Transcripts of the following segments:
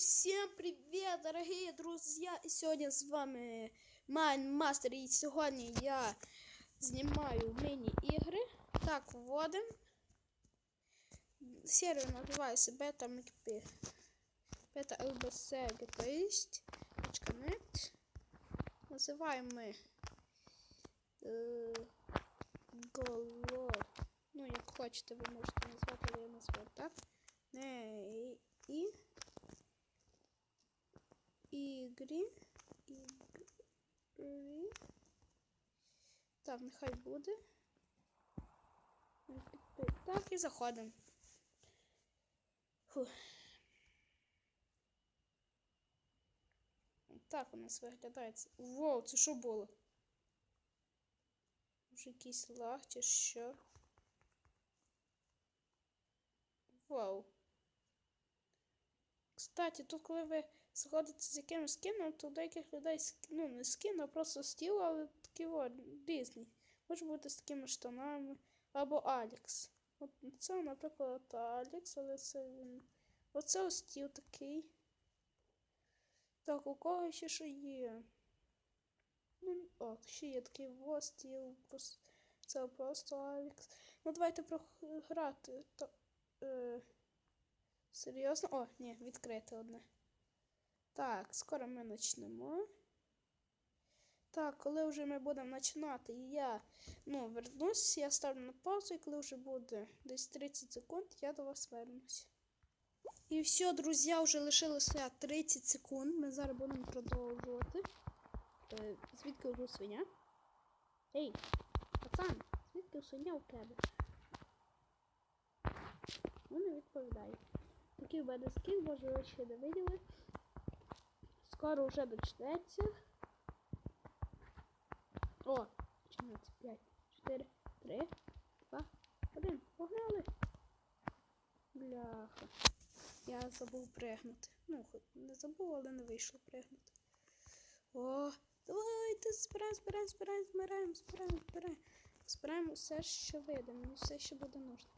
всем привет, дорогие друзья! І сьогодні з вами Майн Мастер. І сьогодні я знімаю міні-ігри. Так, вводим. Сервер називається Beta McP. Beta LBC GTist. .net. Називаємо ми е, Голо. Ну, як хочете, ви можете назвати, але я назвав так. Не і. Ігрі. Ігрі. Так, нехай буде. Так, і заходимо. Фух. Так у нас виглядає. це. Воу, це що було? Вже якийсь лаг чи що? Вау. Кстати, тут коли ви сходите з якимось скином, то деяких людей ну, не скин, а просто стіл, але такі от, різні. Може бути з такими штанами. Або Алікс. От це, наприклад, Алікс, але це він. Оце ось стіл такий. Так, у кого ще що є? Ну, о, ще є такий во стіл. Це просто Алікс. Ну, давайте програти. То, е, серйозно? О, ні, відкрити одне. Так, скоро ми почнемо. Так, коли вже ми будемо починати, я ну, вернусь, я ставлю на паузу, і коли вже буде десь 30 секунд, я до вас вернусь. І все, друзі, вже лишилося 30 секунд. Ми зараз будемо продовжувати. Е, звідки вже свиня? Ей, пацан, звідки свиня у тебе? Не відповідає. Такий в мене скін, може ви ще не виділи. Скоро вже дочнеться. О, починається 5, 4, 3, 2, 1. Погнали. Бляха. Я забув пригнути. Ну, хоч не забув, але не вийшло пригнути. О, давайте збираємо, збираємо, збираємо, збираємо, збираємо, збираємо. Збираємо все, що видимо, все, що буде нужно.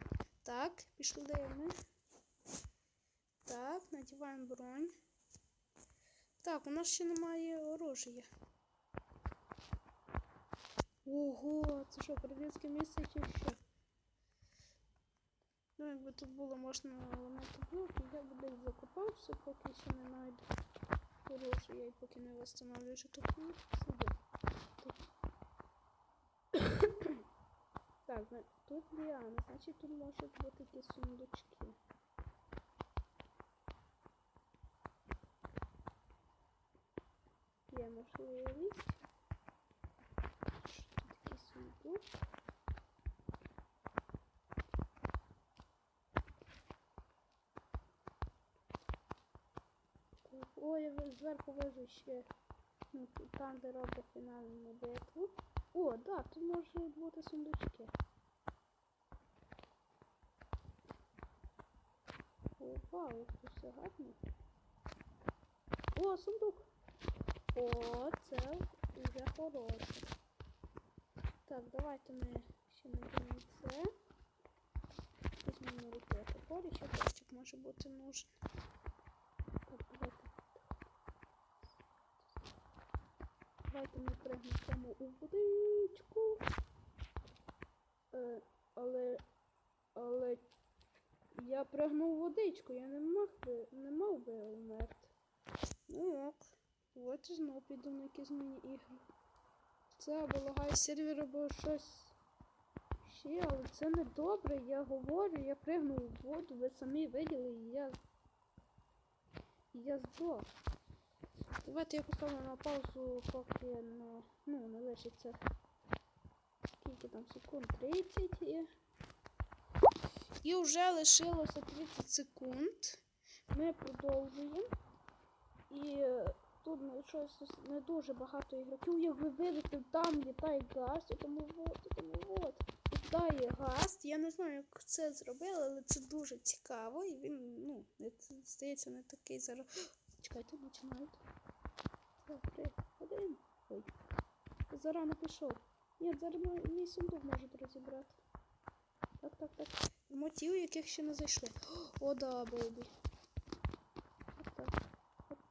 Так, пішли ми. Так, надіваємо бронь. Так, у нас ще немає оружия. Ого, це що, королівське місце чи що? Ну, якби тут було можна ламати блоки, я би десь закопався, поки ще не знайду оружия і поки не встановлю що тут ну, сюди. Так, тут ліана, значить тут можуть бути якісь сундучки. Є можливість. Що тут такий сундук? Так, Ой, я зверху вижу ще ну, там, де робить фінальну битву. О, да, тут можуть бути сундучки. О, вау, тут все гарно. О, сундук! О, це вже хороше. Так, давайте ми ще наберемо це. Візьмемо руки топорі, топчик може бути нужен. Так, давайте. Давайте ми пригнемо у водичку. Е, але. Але я пригнув водичку, я не мав би, не мав би умерти. Ну ок. От і знову піду на якісь міні-ігри. Це або лагає сервер, або щось ще, але це не добре. Я говорю, я пригнув у воду, ви самі виділи, і я. І я здох. Давайте я поставлю на паузу, поки не, ну, не лишиться. Скільки там секунд? 30 і. І вже лишилося 30 секунд. Ми продовжуємо. І е, тут ну, щось не дуже багато ігроків. Як ви видите, там літає газ, і тому от, і тому от. Літає газ. Я не знаю, як це зробили, але це дуже цікаво. І він, ну, здається, не такий зараз. Чекайте, починають. Два, три, один. Ой. Зарано пішов. Ні, зараз мій- мій сундук можуть розібрати. Так, так, так. Мотив, яких ще не зайшли. О, да, бейбі. Так, так.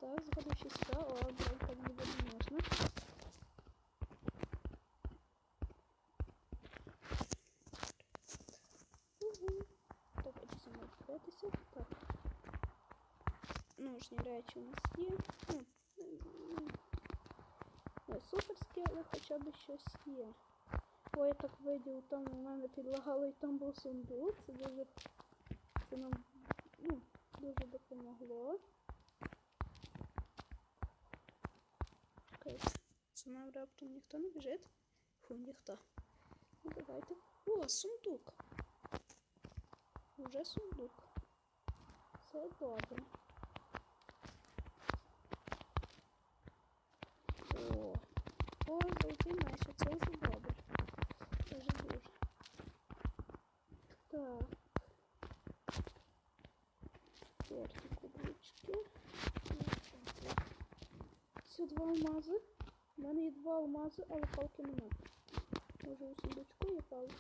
Так, згадуючи сюди. О, брать так ніби не можна. Угу. Давайте саме дивитися. Так. Нужні речі у нас є. Не суперські, але хоча б щось є. О, я так видів, там у мене підлагало і там був сундук. Це дуже. Це нам ну, дуже допомогло. Окей. Це нам раптом ніхто не біжить. Фу, ніхто. Ну давайте. О, сундук. Уже сундук. Це добре. О, о, золотий а це вже добре. Це вже. Так. Терті кублички. Все, два алмази. У мене є два алмази, але палки нема. Може у сундучку є палка?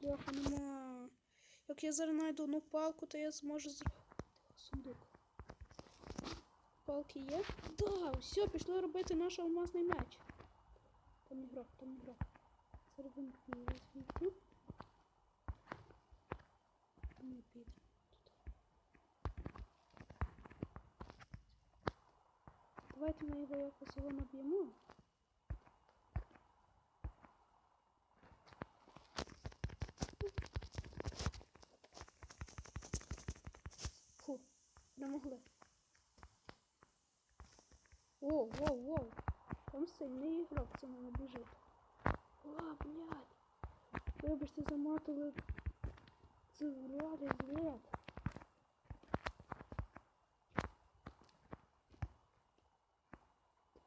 Бляха, нема. Як я зараз знайду одну палку, то я зможу зробити сундук. Палки є? Да, все, пішли робити наш алмазний меч. Там ігрок, там ігрок. Зараз він візьму. Не піде. Давайте ми його якось його наб'ємо. Фу, не могли. Воу, воу, воу. Там сильний ігрок це мене біжить. О, блядь. Вибачте, заматили. Це вроде злет.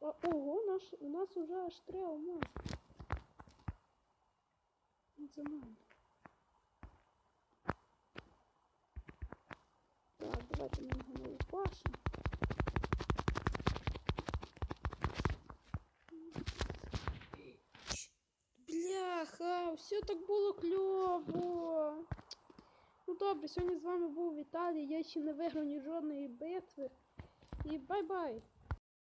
А, ого, наш, у нас уже аж три алмази. Він за. Так, давайте ми його не упашемо. Бляха, все так було кльово. Ну добре, сьогодні з вами був Віталій. Я ще не виграв ні жодної битви. І бай-бай!